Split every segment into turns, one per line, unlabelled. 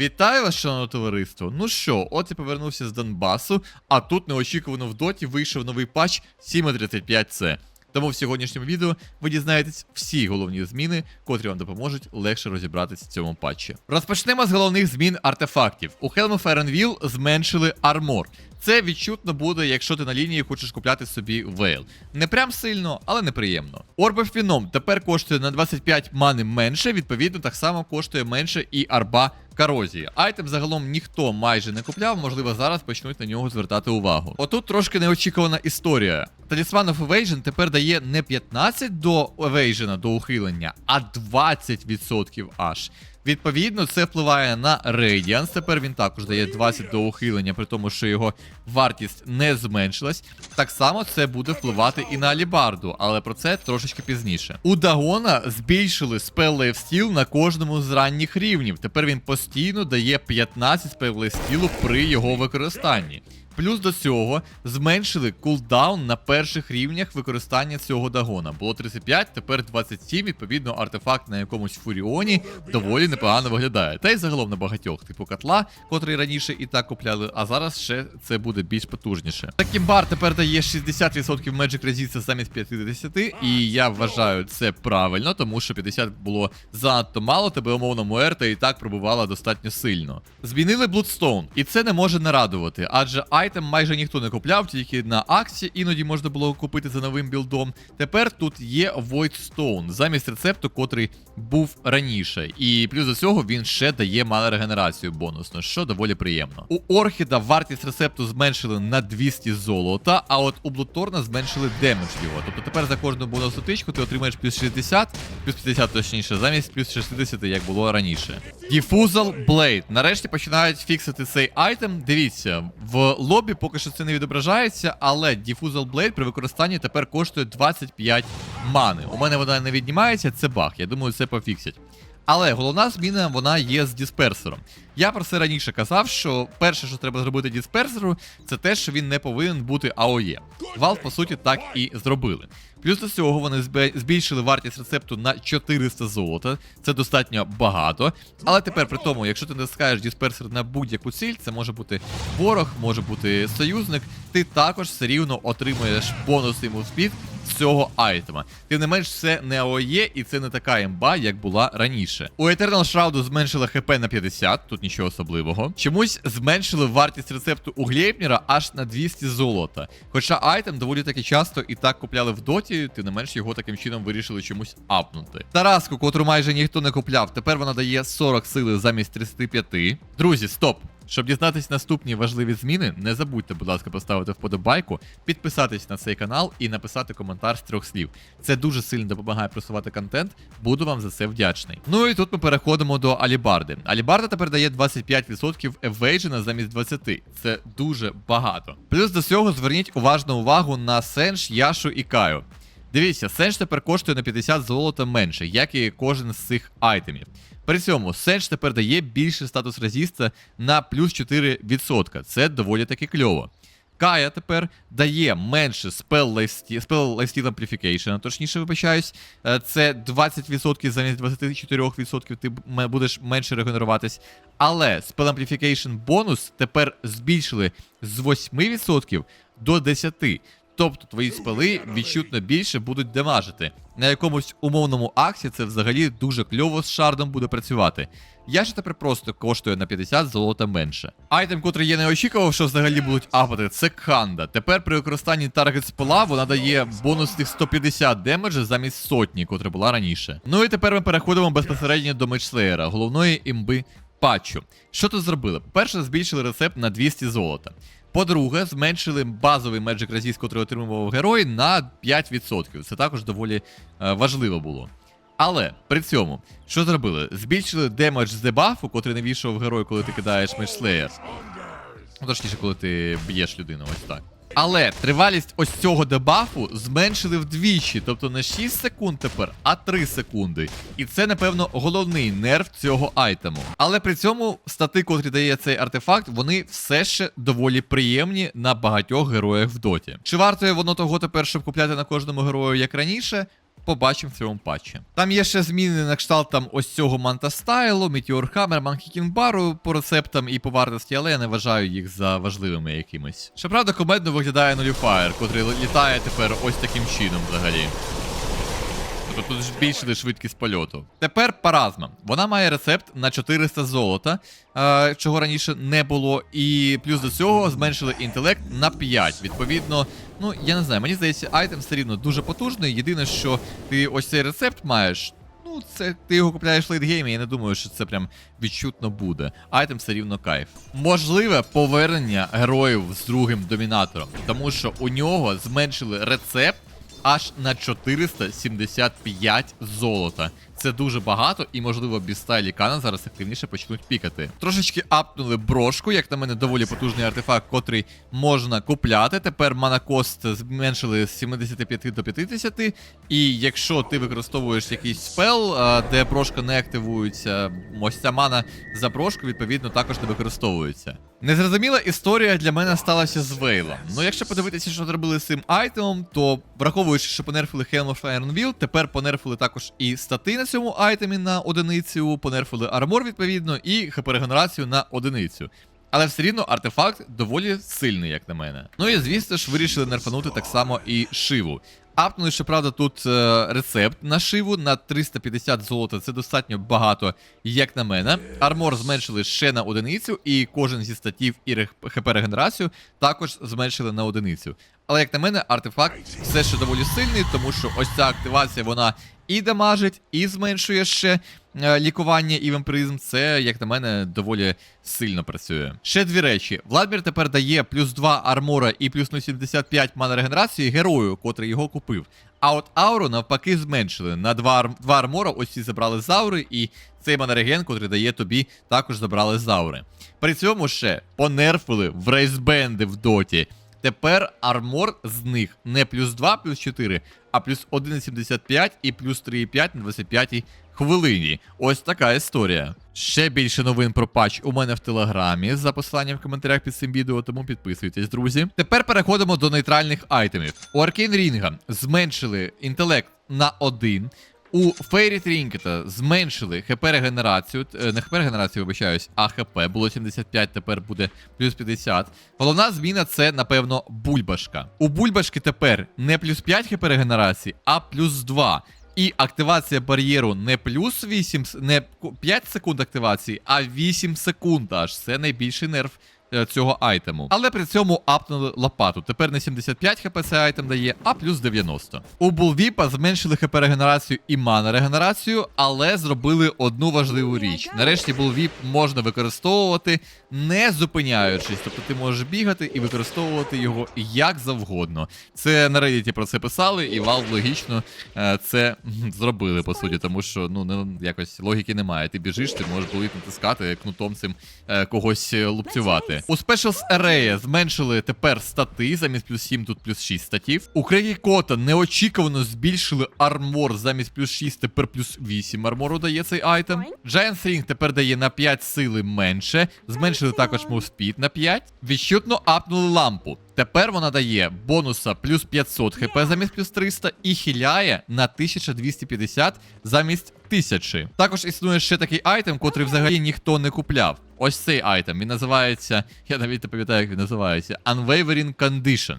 Вітаю вас, шановне товариство. Ну що, от і повернувся з Донбасу, а тут неочікувано в доті вийшов новий патч 7.35C. Тому в сьогоднішньому відео ви дізнаєтесь всі головні зміни, котрі вам допоможуть легше розібратися в цьому патчі. Розпочнемо з головних змін артефактів. У Helm of Ironville зменшили армор. Це відчутно буде, якщо ти на лінії хочеш купляти собі вейл. Не прям сильно, але неприємно. Орба Фіном тепер коштує на 25 мани менше, відповідно, так само коштує менше і арба корозії. Айтем загалом ніхто майже не купляв, можливо, зараз почнуть на нього звертати увагу. Отут трошки неочікувана історія. Талісман of Evasion тепер дає не 15 до Evasion, до ухилення, а 20% аж. Відповідно, це впливає на Radiance. Тепер він також дає 20 до ухилення, при тому, що його вартість не зменшилась. Так само це буде впливати і на Алібарду, але про це трошечки пізніше. У Дагона збільшили спел лайфстіл на кожному з ранніх рівнів. Тепер він постійно дає 15 спел лайфстілу при його використанні. Плюс до цього зменшили кулдаун на перших рівнях використання цього дагона. Було 35, тепер 27, відповідно, артефакт на якомусь фуріоні доволі непогано виглядає. Та й загалом на багатьох, типу котла, котрий раніше і так купляли, а зараз ще це буде більш потужніше. Такий бар тепер дає 60% Magic Resistance замість 50, і я вважаю це правильно, тому що 50 було занадто мало, тебе умовно Муерта і так пробувала достатньо сильно. Змінили Bloodstone, і це не може не радувати, адже айтем майже ніхто не купляв, тільки на акції іноді можна було купити за новим білдом. Тепер тут є Void Stone замість рецепту, котрий був раніше. І плюс до цього він ще дає мана регенерацію бонусно, що доволі приємно. У Орхіда вартість рецепту зменшили на 200 золота, а от у Блуторна зменшили демедж його. Тобто тепер за кожну бонусну тичку ти отримаєш плюс 60, плюс 50 точніше, замість плюс 60, як було раніше. Diffusal Blade. Нарешті починають фіксити цей айтем. Дивіться, в лобі поки що це не відображається, але Diffusal Blade при використанні тепер коштує 25 мани. У мене вона не віднімається, це баг. Я думаю, це пофіксять. Але головна зміна вона є з дисперсором. Я про це раніше казав, що перше, що треба зробити дисперсеру, це те, що він не повинен бути АОЄ. Valve, по суті, так і зробили. Плюс до цього вони збільшили вартість рецепту на 400 золота. Це достатньо багато. Але тепер при тому, якщо ти натискаєш дисперсор на будь-яку ціль, це може бути ворог, може бути союзник, ти також все рівно отримуєш бонусний мувспід з цього айтема. Тим не менш, це не АОЄ і це не така імба, як була раніше. У Eternal Shroud зменшили ХП на 50, тут нічого особливого. Чомусь зменшили вартість рецепту у Глейпнера аж на 200 золота. Хоча айтем доволі таки часто і так купляли в доті, тим не менш його таким чином вирішили чомусь апнути. Тараску, котру майже ніхто не купляв, тепер вона дає 40 сили замість 35. Друзі, стоп! Щоб дізнатись наступні важливі зміни, не забудьте, будь ласка, поставити вподобайку, підписатись на цей канал і написати коментар з трьох слів. Це дуже сильно допомагає просувати контент. Буду вам за це вдячний. Ну і тут ми переходимо до Алібарди. Алібарда тепер дає 25% евейджена замість 20. Це дуже багато. Плюс до цього зверніть уважну увагу на Сенш, Яшу і Каю. Дивіться, Сенж тепер коштує на 50 золота менше, як і кожен з цих айтемів. При цьому Сенж тепер дає більше статус резіста на плюс 4%. Це доволі таки кльово. Кая тепер дає менше спел лайфстіл, amplification, точніше вибачаюсь. Е, Це 20% замість 24% ти будеш менше регенеруватись. Але спел amplification бонус тепер збільшили з 8% до 10%. Тобто твої спели відчутно більше будуть демажити. На якомусь умовному аксі це взагалі дуже кльово з шардом буде працювати. Я ж тепер просто коштує на 50 золота менше. Айтем, котрий я не очікував, що взагалі будуть апати, це Кханда. Тепер при використанні таргет спела вона дає бонусних 150 демеджа замість сотні, котра була раніше. Ну і тепер ми переходимо безпосередньо до Мечслеєра, головної імби патчу. Що тут зробили? По-перше, збільшили рецепт на 200 золота. По-друге, зменшили базовий меджик Resist, котрий отримував герой, на 5%. Це також доволі е, важливо було. Але при цьому, що зробили? Збільшили демедж з дебафу, котрий не війшов герой, коли ти кидаєш меч Ну, точніше, коли ти б'єш людину, ось так. Але тривалість ось цього дебафу зменшили вдвічі, тобто не 6 секунд тепер, а 3 секунди. І це, напевно, головний нерв цього айтему. Але при цьому стати, котрі дає цей артефакт, вони все ще доволі приємні на багатьох героях в доті. Чи вартує воно того тепер, щоб купляти на кожному герою як раніше? Побачимо в цьому патчі. Там є ще зміни на кшталт там ось цього Манта Стайлу, Meteor Hammer, Monkey King Barу по рецептам і по вартості, але я не вважаю їх за важливими якимось. Щоправда, комедно виглядає Nullifier, котрий літає тепер ось таким чином взагалі. Тобто тут збільшили швидкість польоту. Тепер паразма. Вона має рецепт на 400 золота, е, чого раніше не було. І плюс до цього зменшили інтелект на 5. Відповідно, ну я не знаю, мені здається, айтем все рівно дуже потужний. Єдине, що ти ось цей рецепт маєш. Ну, це ти його купляєш лейтгеймі, я не думаю, що це прям відчутно буде. Айтем все рівно кайф. Можливе повернення героїв з другим домінатором, тому що у нього зменшили рецепт аж на 475 золота. Це дуже багато, і можливо Біста і Лікана зараз активніше почнуть пікати. Трошечки апнули брошку, як на мене, доволі потужний артефакт, котрий можна купляти. Тепер манакост зменшили з 75 до 50. І якщо ти використовуєш якийсь спел, де брошка не активується, ось ця мана за брошку, відповідно, також не використовується. Незрозуміла історія для мене сталася з Вейлом. Ну, якщо подивитися, що зробили з цим айтемом, то враховуючи, що понерфили Helm of Iron Will, тепер понерфили також і стати на цьому айтемі на одиницю, понерфили армор відповідно, і хп-регенерацію на одиницю. Але все рівно артефакт доволі сильний, як на мене. Ну і звісно ж, вирішили нерфанути так само і шиву. Апнули, щоправда, тут е, рецепт на шиву на 350 золота. Це достатньо багато, як на мене. Армор зменшили ще на одиницю, і кожен зі статів і хп регенерацію також зменшили на одиницю. Але як на мене, артефакт все ще доволі сильний, тому що ось ця активація вона і дамажить, і зменшує ще лікування і вампіризм. Це, як на мене, доволі сильно працює. Ще дві речі. Владмір тепер дає плюс 2 армора і плюс 0,75 мана регенерації герою, котрий його купив. А от ауру навпаки зменшили. На 2, ар- 2 армора ось ці забрали з аури, і цей манереген, котрий дає тобі, також забрали з аури. При цьому ще понерфили в рейсбенди в доті. Тепер армор з них не плюс 2, плюс 4, а плюс 1,75 і плюс 3,5 на 25 хвилині. Ось така історія. Ще більше новин про патч у мене в телеграмі за посиланням в коментарях під цим відео, тому підписуйтесь, друзі. Тепер переходимо до нейтральних айтемів. У Аркейн Рінга зменшили інтелект на 1. У Фейрі Трінкета зменшили хп регенерацію, е, не хп регенерацію, вибачаюсь, а хп. Було 75, тепер буде плюс 50. Головна зміна це, напевно, бульбашка. У бульбашки тепер не плюс 5 хп регенерації, а плюс 2. І активація бар'єру не плюс 8, не 5 секунд активації, а 8 секунд аж. Це найбільший нерв Е, цього айтему. Але при цьому апнули лопату. Тепер не 75 хп цей айтем дає, а плюс 90. У Булвіпа зменшили хп регенерацію і мана регенерацію, але зробили одну важливу річ. Нарешті Булвіп можна використовувати, не зупиняючись. Тобто ти можеш бігати і використовувати його як завгодно. Це на Reddit про це писали, і вал логічно е, це зробили, по суті, тому що ну не якось логіки немає. Ти біжиш, ти можеш Булвіп натискати кнутом цим е, когось лупцювати. У Specials Array зменшили тепер стати, замість плюс 7, тут плюс 6 статів. У Крегі Кота неочікувано збільшили армор замість плюс 6, тепер плюс 8 армору дає цей айтем. Giant Ring тепер дає на 5 сили менше. Зменшили також Speed на 5. Відчутно апнули лампу. Тепер вона дає бонуса плюс 500 хп замість плюс 300 і хіляє на 1250 замість 1000. Також існує ще такий айтем, котрий взагалі ніхто не купляв. Ось цей айтем. Він називається, я навіть не пам'ятаю, як він називається. Unwavering Condition.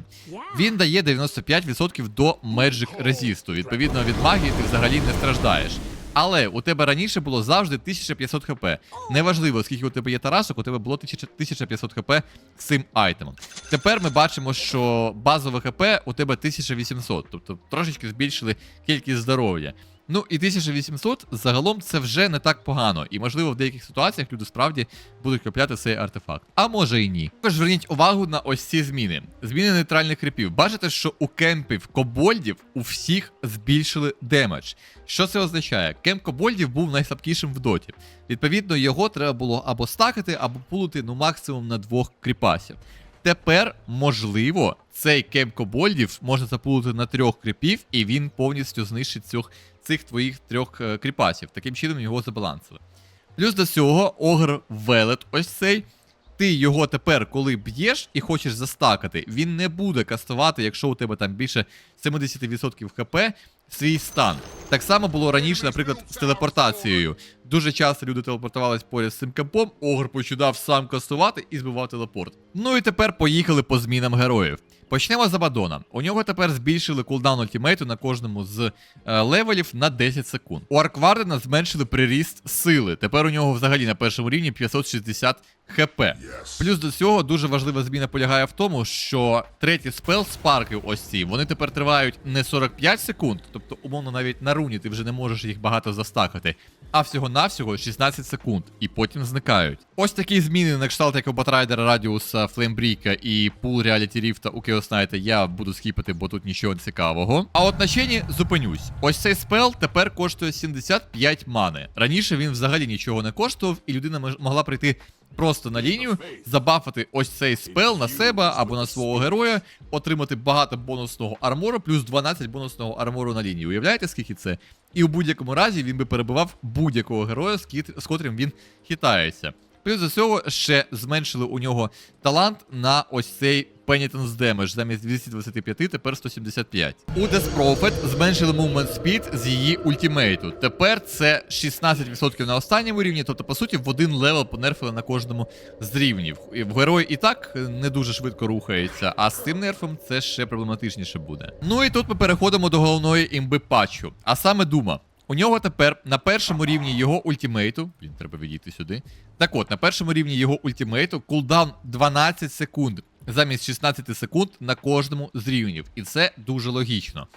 Він дає 95% до Magic Resist. Відповідно, від магії ти взагалі не страждаєш. Але у тебе раніше було завжди 1500 хп. Неважливо, скільки у тебе є тарасок, у тебе було 1500 хп з цим айтемом. Тепер ми бачимо, що базове хп у тебе 1800, тобто трошечки збільшили кількість здоров'я. Ну і 1800 загалом це вже не так погано, і можливо в деяких ситуаціях люди справді будуть купляти цей артефакт. А може і ні. Також зверніть увагу на ось ці зміни. Зміни нейтральних кріпів. Бачите, що у кемпів кобольдів у всіх збільшили демедж. Що це означає? Кемп кобольдів був найслабкішим в доті. Відповідно, його треба було або стакати, або пулити ну максимум на двох кріпасів. Тепер, можливо, цей кемп кобольдів можна запулити на трьох кріпів, і він повністю знищить цих, цих твоїх трьох е, кріпасів. Таким чином його забалансили. Плюс до цього огр велет, ось цей. Ти його тепер, коли б'єш і хочеш застакати, він не буде кастувати, якщо у тебе там більше 70% хп. свій стан. Так само було раніше, наприклад, з телепортацією. Дуже часто люди телепортувались поряд з цим кемпом, Огр почудав сам кастувати і збивав телепорт. Ну і тепер поїхали по змінам героїв. Почнемо з Абадона. У нього тепер збільшили кулдаун ультимейту на кожному з е, левелів на 10 секунд. У Арквардена зменшили приріст сили. Тепер у нього взагалі на першому рівні 560 хп. Плюс до цього дуже важлива зміна полягає в тому, що третій спел спарки ось ці, вони тепер тривають не 45 секунд, тобто, умовно, навіть на руні ти вже не можеш їх багато застакати, а всього-навсього 16 секунд, і потім зникають. Ось такі зміни на кшталт як у Батрайдера, Радіуса, Флеймбріка і Пул Реаліті Ріфта у Chaos я буду скіпати, бо тут нічого цікавого. А от на чені зупинюсь. Ось цей спел тепер коштує 75 мани. Раніше він взагалі нічого не коштував, і людина могла прийти просто на лінію, забафати ось цей спел на себе або на свого героя, отримати багато бонусного армору, плюс 12 бонусного армору на лінії. Уявляєте, скільки це? І у будь-якому разі він би перебивав будь-якого героя, з, котрим він хитається. Плюс до цього ще зменшили у нього талант на ось цей Penitence Damage. Замість 225 тепер 175. У Death Prophet зменшили Movement Speed з її ультимейту. Тепер це 16% на останньому рівні, тобто, по суті, в один левел понерфили на кожному з рівнів. В герої і так не дуже швидко рухається, а з цим нерфом це ще проблематичніше буде. Ну і тут ми переходимо до головної імби патчу, а саме Дума. У нього тепер на першому рівні його ультимейту. Блін, треба відійти сюди. Так от, на першому рівні його ультимейту кулдаун 12 секунд замість 16 секунд на кожному з рівнів. І це дуже логічно.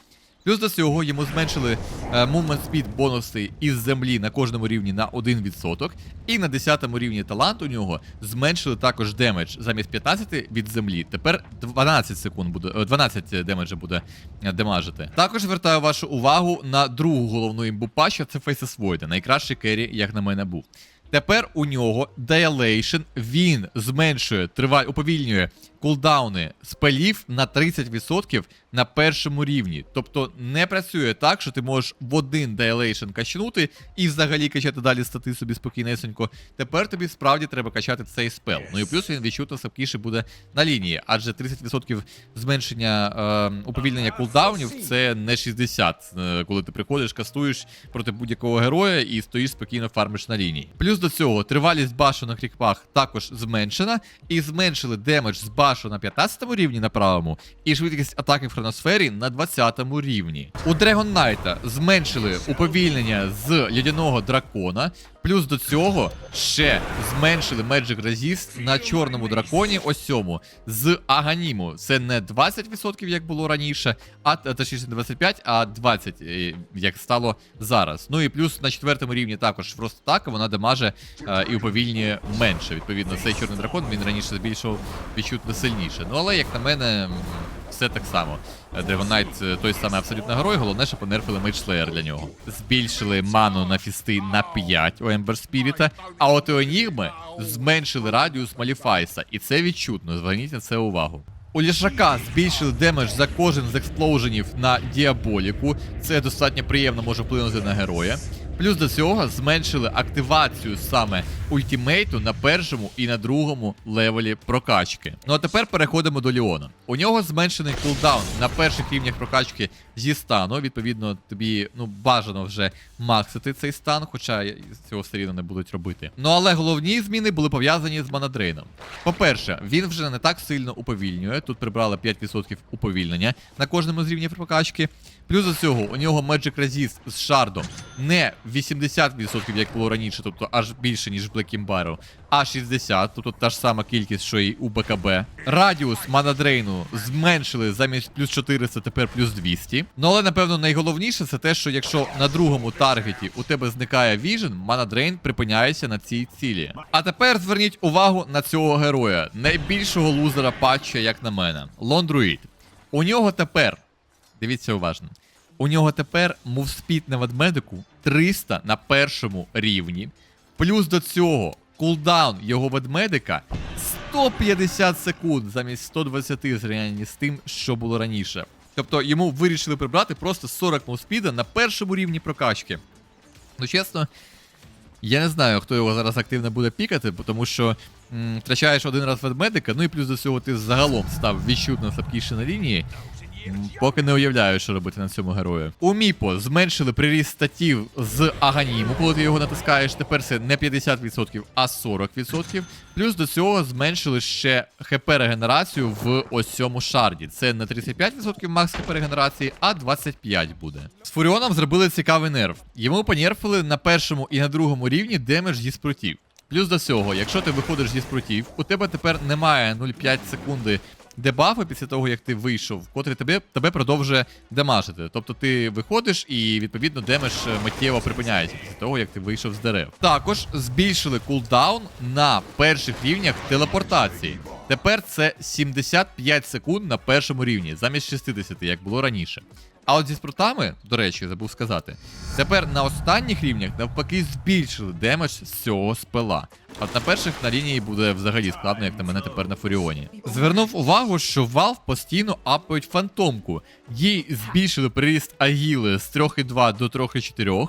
Плюс до цього йому зменшили е, movement speed бонуси із землі на кожному рівні на 1%. І на 10 рівні талант у нього зменшили також демедж замість 15 від землі. Тепер 12 секунд буде е, 12 демеджа буде е, демажити. Також звертаю вашу увагу на другу головну імбу патча, це Faces Void, найкращий керрі, як на мене був. Тепер у нього Dilation, він зменшує, триває, уповільнює кулдауни спелів на 30% на першому рівні. Тобто не працює так, що ти можеш в один Dilation качнути і взагалі качати далі стати собі спокійнесенько. Тепер тобі справді треба качати цей спел. Ну і плюс він відчутно слабкіше буде на лінії, адже 30% зменшення е, уповільнення кулдаунів це не 60, е, коли ти приходиш, кастуєш проти будь-якого героя і стоїш спокійно фармиш на лінії. Плюс до цього тривалість башу на крікпах також зменшена, і зменшили демедж з башу на 15 рівні на правому, і швидкість атаки в хроносфері на 20 рівні. У Dragon Knight зменшили уповільнення з лядяного дракона. Плюс до цього ще зменшили Magic Resist на чорному драконі, ось цьому, з Аганіму. Це не 20%, як було раніше, а точніше не 25, а 20, е, як стало зараз. Ну і плюс на четвертому рівні також просто так, вона дамаже е, і уповільнює менше. Відповідно, цей чорний дракон він раніше збільшував відчутно сильніше. Ну але як на мене. Все так само. Е, той самий абсолютно герой, головне, що понерфили Мейдж-Слеєр для нього. Збільшили ману на фісти на 5 у Ембер Спіріта, а от у Енігми зменшили радіус Маліфайса, і це відчутно. Зверніть на це увагу. У лішака збільшили демедж за кожен з експлоуженів на діаболіку. Це достатньо приємно може вплинути на героя. Плюс до цього зменшили активацію саме ультимейту на першому і на другому левелі прокачки. Ну а тепер переходимо до Ліона. У нього зменшений кулдаун на перших рівнях прокачки зі стану. Відповідно, тобі ну бажано вже максити цей стан, хоча цього все рівно не будуть робити. Ну але головні зміни були пов'язані з манадрейном. По-перше, він вже не так сильно уповільнює. Тут прибрали 5% уповільнення на кожному з рівнів прокачки. Плюс до цього у нього Magic Resist з шардом не 80%, як було раніше, тобто аж більше, ніж в Black а 60%, тобто та ж сама кількість, що і у БКБ. Радіус манадрейну зменшили замість плюс 400, тепер плюс 200. Ну але напевно найголовніше це те, що якщо на другому таргеті у тебе зникає віжен, манадрейн припиняється на цій цілі. А тепер зверніть увагу на цього героя, найбільшого лузера патча, як на мене. Лондруїд. У нього тепер Дивіться уважно. У нього тепер мувспід на ведмедику 300 на першому рівні. Плюс до цього кулдаун його ведмедика 150 секунд замість 120 зрівнянні з тим, що було раніше. Тобто йому вирішили прибрати просто 40 мувспіда на першому рівні прокачки. Ну, чесно, я не знаю, хто його зараз активно буде пікати, тому що м, втрачаєш один раз ведмедика, ну і плюс до цього ти загалом став відчутно слабкіше на лінії. Поки не уявляю, що робити на цьому герою. У Міпо зменшили приріст статів з Аганіму, коли ти його натискаєш. Тепер це не 50%, а 40%. Плюс до цього зменшили ще ХП регенерацію в ось цьому шарді. Це не 35% макс ХП регенерації, а 25 буде. З Фуріоном зробили цікавий нерв. Йому понерфили на першому і на другому рівні демедж зі спрутів. Плюс до цього, якщо ти виходиш зі спрутів, у тебе тепер немає 0,5 секунди дебафи після того, як ти вийшов, котрий тебе, тебе продовжує демажити. Тобто ти виходиш і відповідно демедж е, миттєво припиняється після того, як ти вийшов з дерев. Також збільшили кулдаун на перших рівнях телепортації. Тепер це 75 секунд на першому рівні, замість 60, як було раніше. А от зі спрутами, до речі, забув сказати, тепер на останніх рівнях навпаки збільшили демедж з цього спела. От на перших на лінії буде взагалі складно, як на мене тепер на Фуріоні. Звернув увагу, що Valve постійно апають фантомку. Їй збільшили приріст Агіли з 3,2 до 3,4.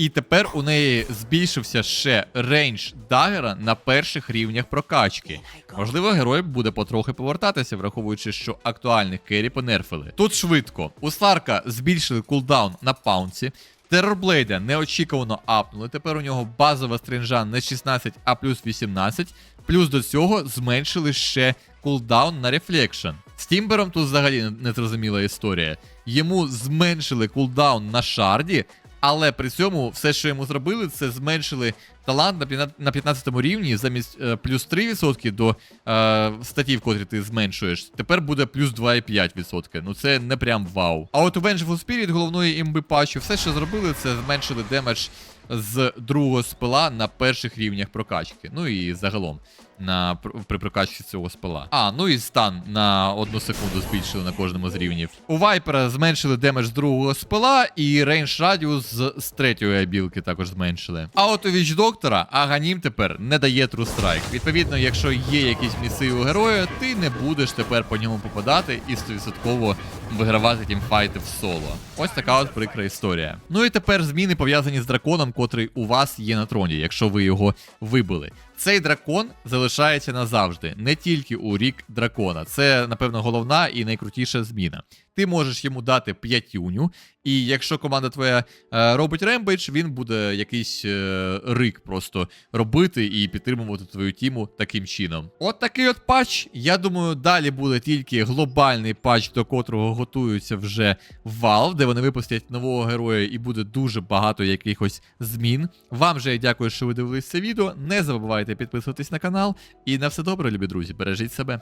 І тепер у неї збільшився ще рейндж дагера на перших рівнях прокачки. Можливо, герой буде потрохи повертатися, враховуючи, що актуальних кері понерфили. Тут швидко. У Сларка збільшили кулдаун на паунці. Террорблейда неочікувано апнули. Тепер у нього базова стринжа не 16, а плюс 18. Плюс до цього зменшили ще кулдаун на рефлекшн. З Тімбером тут взагалі незрозуміла історія. Йому зменшили кулдаун на шарді, але при цьому все, що йому зробили, це зменшили талант на п'ятна- на 15 рівні замість е, плюс 3% до е, статів, котрі ти зменшуєш. Тепер буде плюс 2,5%. Ну це не прям вау. А от у Vengeful Spirit головної імби патчу, все, що зробили, це зменшили демедж з другого спила на перших рівнях прокачки. Ну і загалом на пр- при прокачці цього спила. А, ну і стан на одну секунду збільшили на кожному з рівнів. У Вайпера зменшили демедж з другого спила, і рейндж радіус з, третьої абілки також зменшили. А от у Віч Доктора Аганім тепер не дає True Strike. Відповідно, якщо є якісь міси у героя, ти не будеш тепер по ньому попадати і 100% вигравати тімфайти в соло. Ось така от прикра історія. Ну і тепер зміни пов'язані з драконом, котрий у вас є на троні, якщо ви його вибили. Цей дракон залишається назавжди, не тільки у рік дракона. Це, напевно, головна і найкрутіша зміна. Ти можеш йому дати п'ятюню, і якщо команда твоя е, робить рембейдж, він буде якийсь е, рик просто робити і підтримувати твою тіму таким чином. От такий от патч. Я думаю, далі буде тільки глобальний патч, до котрого готуються вже Valve, де вони випустять нового героя і буде дуже багато якихось змін. Вам же я дякую, що ви дивились це відео. Не забувайте підписуватись на канал. І на все добре, любі друзі. Бережіть себе.